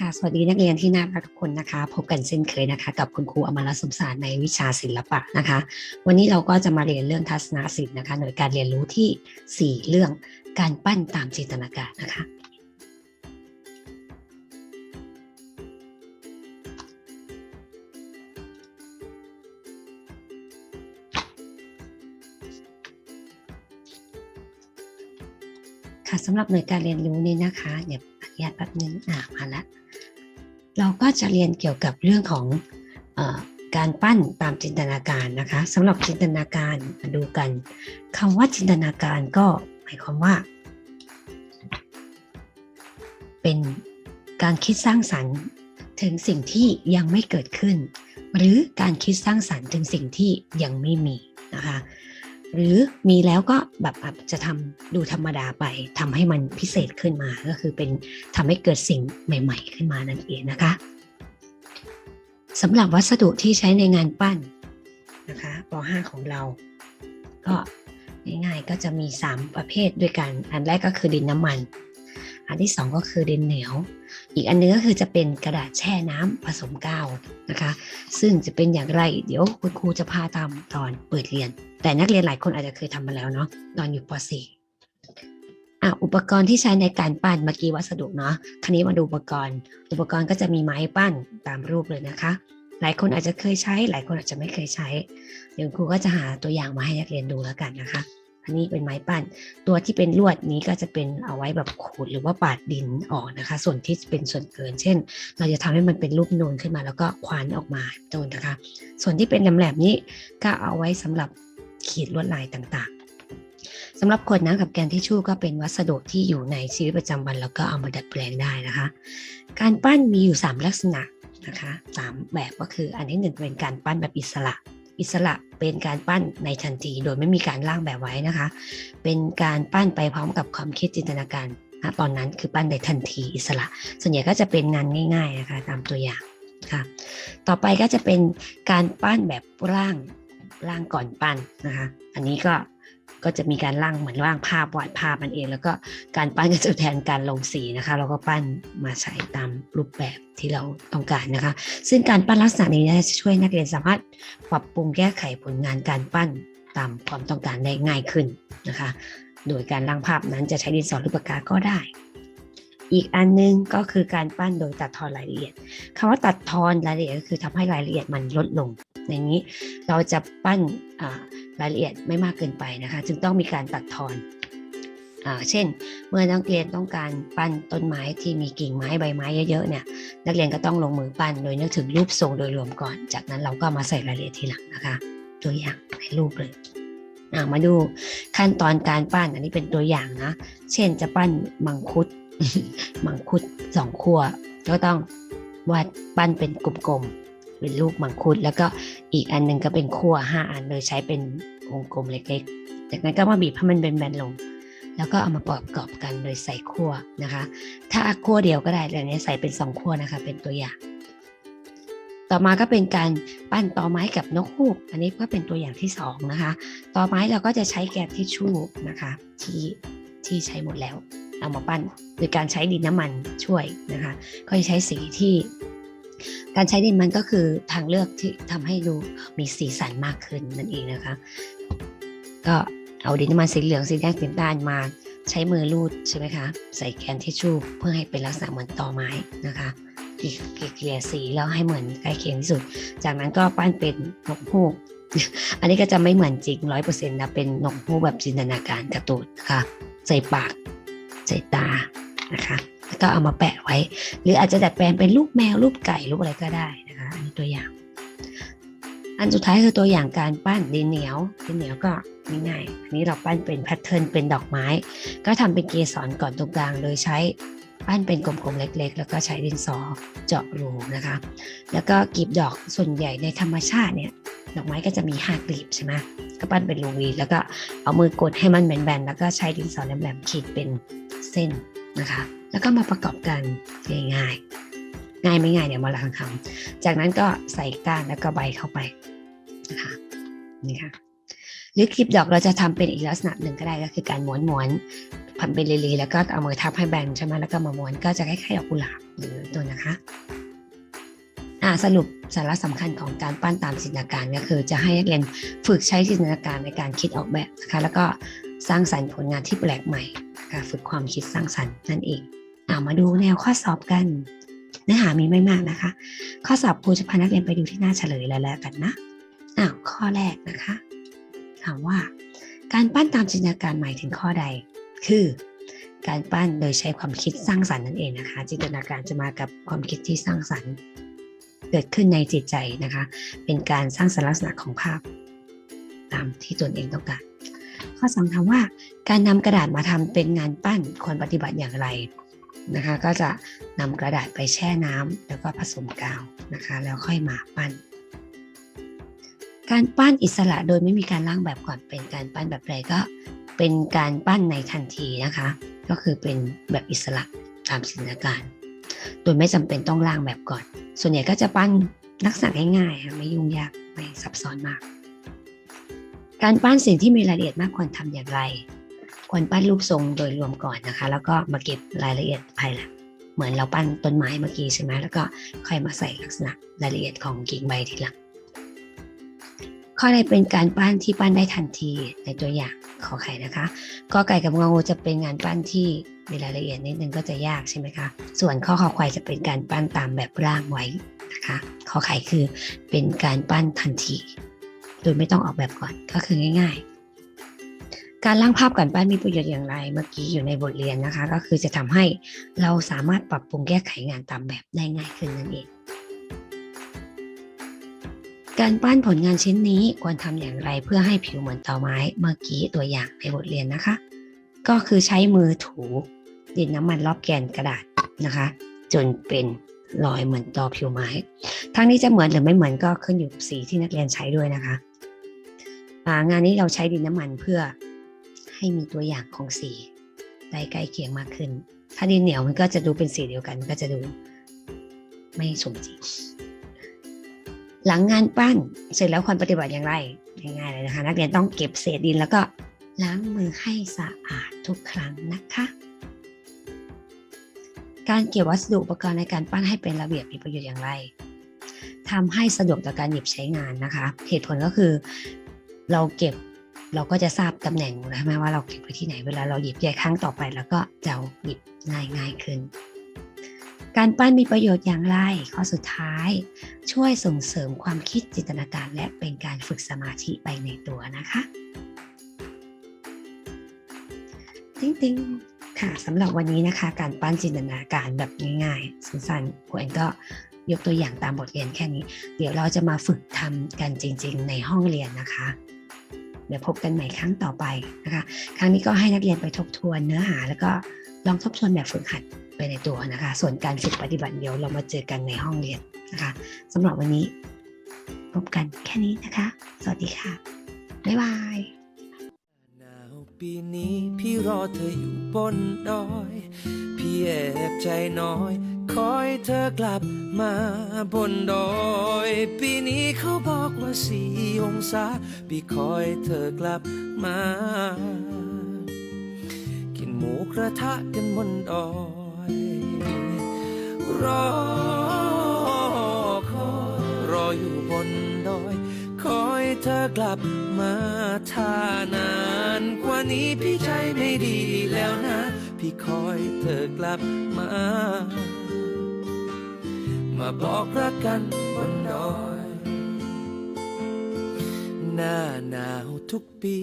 ค่ะสวัสดีนักเรียนที่น่ารักทุกคนนะคะ พบกันเช่นเคยนะคะ กับคุณครูอมรสมสารในวิชาศิลปะนะคะ วันนี้เราก็จะมาเรียนเรื่องทัศนศิลป์นะคะโดยการเรียนรู้ที่ 4 เรื่องการปั้นตามจินตนาการนะคะ ค่ะสำหรับหน่วยการเรียนรู้นี้นะคะเดี๋ย ญาตแป๊บนึงอ่ามาละเราก็จะเรียนเกี่ยวกับเรื่องของออการปั้นตามจินตนาการนะคะสำหรับจินตนาการมาดูกันคำว่าจินตนาการก็หมายความว่า เป็นการคิดสร้างสรรค์ถึงสิ่งที่ยังไม่เกิดขึ้น หรือการคิดสร้างสรรค์ถึงสิ่งที่ยังไม่มีนะคะ หรือมีแล้วก็แบบอาจจะทำดูธรรมดาไปทำให้มันพิเศษขึ้นมาก็คือเป็นทำให้เกิดสิ่งใหม่ ๆ ขึ้นมานั่นเองนะคะสำหรับวัสดุที่ใช้ในงานปั้นนะคะป .5 ของเรา ก็ง่ายๆก็จะมี 3 ประเภทด้วยกัน อันแรกก็คือดินน้ำมัน อันที่ 2 ก็คือดินเหนียว อีกอันนึงก็คือจะเป็นกระดาษแช่น้ำผสมกาวนะคะ ซึ่งจะเป็นอย่างไรเดี๋ยวคุณครูจะพาตามตอนเปิดเรียน แต่นักเรียนหลายคนอาจจะเคยทำมาแล้วเนาะตอนอยู่ป .4 อะอุปกรณ์ที่ใช้ในการปั้นเมื่อกี้วัสดุเนาะคันนี้มาดูอุปกรณ์ อุปกรณ์ก็จะมีไม้ปั้นตามรูปเลยนะคะ หลายคนอาจจะเคยใช้ หลายคนอาจจะไม่เคยใช้ เดี๋ยวครูก็จะหาตัวอย่างมาให้นักเรียนดูแล้วกันนะคะ อันนี้เป็นไม้ปั้น ตัวที่เป็นลวดนี้ก็จะเป็นเอาไว้แบบขูดหรือว่าปาดดินออกนะคะ ส่วนที่เป็นส่วนเกิน เช่น เราจะทำให้มันเป็นรูปนูนขึ้นมา แล้วก็ควานออกมาโดนนะคะ ส่วนที่เป็นแหลมๆนี้ก็เอาไว้สำหรับขีดลวดลายต่างๆสำหรับขวดน้ำกับแกนทิชชู่ก็เป็นวัสดุที่อยู่ในชีวิตประจำวันแล้วก็เอามาดัดแปลงได้นะคะ การปั้นมีอยู่ 3 ลักษณะนะคะสามแบบก็คืออันที่หนึ่งเป็นการปั้นแบบอิสระ อิสระเป็นการปั้นในทันที โดยไม่มีการร่างแบบไว้นะคะ เป็นการปั้นไปพร้อมกับความคิดจินตนาการนะตอนนั้นคือปั้นในทันทีอิสระ ส่วนใหญ่ก็จะเป็นงานง่าย ๆนะคะ ตามตัวอย่างค่ะ ต่อไปก็จะเป็นการปั้นแบบร่างร่างก่อนปั้นนะคะ อันนี้ก็ ก็จะมีการร่างเหมือนร่างภาพวาดภาพมันเอง แล้วก็การปั้นก็จะแทนการลงสีนะคะเราก็ปั้นมาใช้ตามรูปแบบที่เราต้องการนะคะ ซึ่งการปั้นลักษณะนี้จะช่วยนักเรียนสามารถปรับปรุงแก้ไขผลงานการปั้นตามความต้องการได้ง่ายขึ้นนะคะ โดยการร่างภาพนั้นจะใช้ดินสอหรือปากกาก็ได้อีกอันนึงก็คือการปั้นโดยตัดทอนรายละเอียดคำว่าตัดทอนรายละเอียดก็คือทำให้รายละเอียดมันลดลง ในนี้เราจะปั้น รายละเอียดไม่มากเกินไปนะคะ จึงต้องมีการตัดทอนเช่น เมื่อนักเรียนต้องการปั้นต้นไม้ที่มีกิ่งไม้ใบไม้เยอะๆเนี่ย นักเรียนก็ต้องลงมือปั้นโดยนึกถึงรูปทรงโดยรวมก่อน จากนั้นเราก็มาใส่รายละเอียดทีหลังนะคะ ตัวอย่างในรูปเลยมาดูขั้นตอนการปั้นอันนี้เป็นตัวอย่างนะ เช่นจะปั้นมังคุด มังคุดสองขั้วก็ต้องวาดปั้นเป็นกลมๆ เป็นรูปมังคุด แล้วก็อีกอันหนึ่งก็เป็นขั้วห้าอันโดยใช้เป็นวงกลมเล็กๆ จากนั้นก็มาบีบให้มันเป็นแบนลง แล้วก็เอามาประกอบกันโดยใส่ขั้วนะคะ ถ้าขั้วเดียวก็ได้แต่นี้ใส่เป็นสองขั้วนะคะ เป็นตัวอย่าง ต่อมาก็เป็นการปั้นตอไม้กับนกฮูก อันนี้ก็เป็นตัวอย่างที่สองนะคะตอไม้เราก็จะใช้แกนทิชชู่นะคะ ที่ที่ใช้หมดแล้วเอามาปั้นโดยการใช้ดินน้ำมันช่วยนะคะ ก็จะใช้สีที่ การใช้ดินมันก็คือทางเลือกที่ทำให้ดูมีสีสันมากขึ้นนั่นเองนะคะ ก็เอาดินน้ำมันสีเหลืองสีแดงสีน้ำตาลมาใช้มือลูดใช่ไหมคะใส่แกนทิชชู่เพื่อให้เป็นลักษณะเหมือนตอไม้นะคะเกลี่ยสีแล้วให้เหมือนใกล้เคียงที่สุด จากนั้นก็ปั้นเป็นนกฮูก อันนี้ก็จะไม่เหมือนจริงร้อยเปอร์เซ็นต์นะเป็นนกฮูกแบบจินตนาการกร์ตูนนะคะใส่ปาก ใส่ตานะคะ ก็เอามาแปะไว้ หรืออาจจะดัดแปลงเป็นรูปแมวรูปไก่รูปอะไรก็ได้นะคะอันนี้ตัวอย่าง อันสุดท้ายคือตัวอย่างการปั้นดินเหนียวดินเหนียวก็ง่ายๆอันนี้เราปั้นเป็นแพทเทิร์นเป็นดอกไม้ ก็ทำเป็นเกสรก่อนตรงกลางโดยใช้ปั้นเป็นกลมๆเล็ก ๆ แล้วก็ใช้ดินสอเจาะรูนะคะ แล้วก็กลีบดอกส่วนใหญ่ในธรรมชาติเนี่ยดอกไม้ก็จะมีห้ากลีบใช่ไหมก็ปั้นเป็นรูวีแล้วก็เอามือกดให้มันแบนๆแล้วก็ใช้ดินสอแหลมๆขีดเป็นเส้นนะคะ แล้วก็มาประกอบกันง่ายๆ ง่ายไม่ง่ายเดี๋ยมาลองทำจากนั้นก็ใส่ก้านแล้วก็ใบเข้าไปนะคะนี่ค่ะหรือคลิปดอกเราจะทำเป็นอีกลักษณะหนึ่งก็ได้ก็คือการม้วนม้วนพันเป็นลีๆแล้วก็เอามือทับให้แบนใช่ไหมแล้วก็มาม้วนก็จะคล้ายๆดอกกุหลาบหรือตัวนะคะอ่าสรุปสาระสำคัญของการปั้นตามจินตนาการก็คือจะให้นักเรียนฝึกใช้จินตนาการในการคิดออกแบบนะคะแล้วก็สร้างสรรค์ผลงานที่แปลกใหม่นะคะฝึกความคิดสร้างสรรค์นั่นเอง เอามาดูแนวข้อสอบกัน เนื้อหามีไม่มากนะคะ ข้อสอบครูจะพานักเรียนไปดูที่หน้าเฉลยแล้วกันนะอ้าวข้อแรกนะคะ ถามว่า การปั้นตามจินตนาการหมายถึงข้อใด คือ การปั้นโดยใช้ความคิดสร้างสรรค์นั่นเองนะคะ จินตนาการจะมากับความคิดที่สร้างสรรค์เกิดขึ้นในจิตใจนะคะ เป็นการสร้างสรรค์ลักษณะของภาพ ตามที่ตนเองต้องการ ข้อสองถามว่า การนำกระดาษมาทำเป็นงานปั้นควรปฏิบัติอย่างไร นะคะ ก็จะนำกระดาษไปแช่น้ำแล้วก็ผสมกาวนะคะ แล้วค่อยมาปั้น การปั้นอิสระโดยไม่มีการร่างแบบก่อนเป็นการปั้นแบบใดก็เป็นการปั้นในทันทีนะคะ ก็คือเป็นแบบอิสระตามจินตนการโดยไม่จำเป็นต้องร่างแบบก่อน ส่วนใหญ่ก็จะปั้นลักษณะง่ายๆไม่ยุ่งยากไม่ซับซ้อนมาก การปั้นสิ่งที่มีรายละเอียดมากควรทำอย่างไร ควรปั้นรูปทรงโดยรวมก่อนนะคะ แล้วก็มาเก็บรายละเอียดภายหลังเหมือนเราปั้นต้นไม้เมื่อกี้ใช่ไหมแล้วก็ค่อยมาใส่ลักษณะรายละเอียดของกิ่งใบทีหลังข้อใดเป็นการปั้นที่ปั้นได้ทันทีในตัวอย่างขอไข่นะคะกอไก่กับงองูจะเป็นงานปั้นที่มีรายละเอียดนิดนึงก็จะยากใช่ไหมคะส่วนข้อขอควายจะเป็นการปั้นตามแบบร่างไว้นะคะขอไข่คือเป็นการปั้นทันที โดยไม่ต้องออกแบบก่อนก็คือง่าย ๆ การร่างภาพก่อนปั้นมีประโยชน์อย่างไร เมื่อกี้อยู่ในบทเรียนนะคะ ก็คือจะทำให้เราสามารถปรับปรุงแก้ไขงานตามแบบได้ง่ายขึ้นนั่นเอง การปั้นผลงานชิ้นนี้ควรทำอย่างไรเพื่อให้ผิวเหมือนเตาไม้ เมื่อกี้ตัวอย่างในบทเรียนนะคะ ก็คือใช้มือถูดินน้ำมันรอบแกนกระดาษนะคะ จนเป็นรอยเหมือนตอผิวไม้ ทั้งนี้จะเหมือนหรือไม่เหมือนก็ขึ้นอยู่กับสีที่นักเรียนใช้ด้วยนะคะงานนี้เราใช้ดินน้ำมันเพื่อ ให้มีตัวอย่างของสีได้ใกล้เคียงมากขึ้น ถ้าดินเหนียวมันก็จะดูเป็นสีเดียวกันก็จะดูไม่สมจริง หลังงานปั้นเสร็จแล้วควรปฏิบัติอย่างไรง่ายๆเลยนะคะ นักเรียนต้องเก็บเศษดินแล้วก็ล้างมือให้สะอาดทุกครั้งนะคะ การเก็บวัสดุอุปกรณ์ในการปั้นให้เป็นระเบียบมีประโยชน์อย่างไรทำให้สะดวกต่อการหยิบใช้งานนะคะ เหตุผลก็คือเราเก็บ เราก็จะทราบตำแหน่งใช่ไหมว่าเราเก็บไว้ที่ไหนเวลาเราหยิบแยครั้งต่อไปแล้วก็จะหยิบง่ายง่ายขึ้น การปั้นมีประโยชน์อย่างไร ข้อสุดท้าย ช่วยส่งเสริมความคิดจินตนาการ และเป็นการฝึกสมาธิไปในตัวนะคะติ๊งติ๊งค่ะสำหรับวันนี้นะคะ การปั้นจินตนาการแบบง่ายๆสั้นๆครูแอนก็ยกตัวอย่างตามบทเรียนแค่นี้ เดี๋ยวเราจะมาฝึกทำกันจริง ๆ ในห้องเรียนนะคะ เดี๋ยวพบกันใหม่ครั้งต่อไปนะคะ ครั้งนี้ก็ให้นักเรียนไปทบทวนเนื้อหา แล้วก็ลองทบทวนแบบฝึกหัดไปในตัวนะคะ ส่วนการฝึกปฏิบัติเดี๋ยวเรามาเจอกันในห้องเรียนนะคะสำหรับวันนี้ พบกันแค่นี้นะคะ สวัสดีค่ะ บ๊ายบายปีนี้พี่รอเธออยู่บนดอย พี่แอบใจน้อย คอยเธอกลับมาบนดอย ปีนี้เขาบอกว่าสี่องศาพี่คอยเธอกลับมา กินหมูกระทะกันบนดอย รอคอยรออยู่บนดอย คอยเธอกลับมาถ้านานกว่านี้พี่ใจไม่ดีแล้วนะ พี่คอยเธอกลับมา มาบอกรักกันบนดอย หน้าหนาวทุกปี